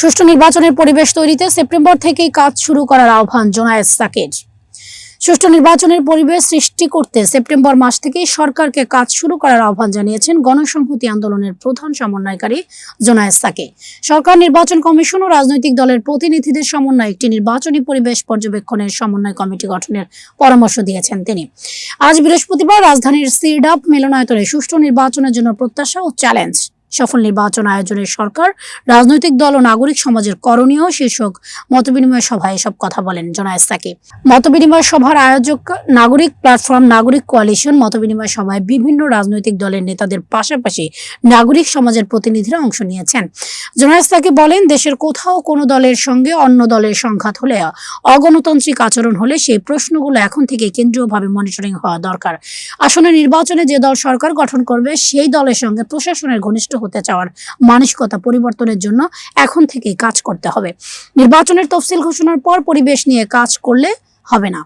সুষ্ঠু নির্বাচনের পরিবেশ তৈরিতে সেপ্টেম্বর থেকেই কাজ শুরু করার আহ্বান জোনায়েদ সাকির। সুষ্ঠু নির্বাচনের পরিবেশ সৃষ্টি করতে সেপ্টেম্বর মাস থেকেই সরকারকে কাজ শুরু করার আহ্বান জানিয়েছেন গণসংহতি আন্দোলনের প্রধান সমন্বয়কারী জোনায়েদ সাকি। সরকার, নির্বাচন কমিশন ও রাজনৈতিক দলের প্রতিনিধিদের সমন্বয়ে একটি নির্বাচনী পরিবেশ পর্যবেক্ষণের সমন্বয় কমিটি গঠনের পরামর্শ দিয়েছেন তিনি। আজ বৃহস্পতিবার রাজধানীর সিরডাপ মিলনায়তনে সুষ্ঠু নির্বাচনের জন্য প্রত্যাশা ও চ্যালেঞ্জ। সফল নির্বাচন আয়োজনের সরকার, রাজনৈতিক দল ও নাগরিক সমাজের করণীয় শীর্ষক মতবিনিময় সভায় এসব কথা বলেন জোনায়েদ সাকিব। মতবিনিময় সভার আয়োজক নাগরিক প্ল্যাটফর্ম নাগরিক কোয়ালিশন মতবিনিময় সভায় বিভিন্ন রাজনৈতিক দলের নেতাদের পাশাপাশি নাগরিক সমাজের প্রতিনিধিরা অংশ নিয়েছেন। জোনায়েদ সাকিব বলেন, দেশের কোথাও কোনো দলের সঙ্গে অন্য দলের সংঘাত হলে, অগণতান্ত্রিক আচরণ হলে সেই প্রশ্নগুলো এখন থেকে কেন্দ্রীয়ভাবে মনিটরিং হওয়া দরকার। আসলে নির্বাচনে যে দল সরকার গঠন করবে, সেই দলের সঙ্গে প্রশাসনের ঘনিষ্ঠ হতে চাওয়ার মানসিকতা পরিবর্তনের জন্য এখন থেকেই কাজ করতে হবে। নির্বাচনের তফসিল ঘোষণার পর পরিবেশ নিয়ে কাজ করলে হবে না।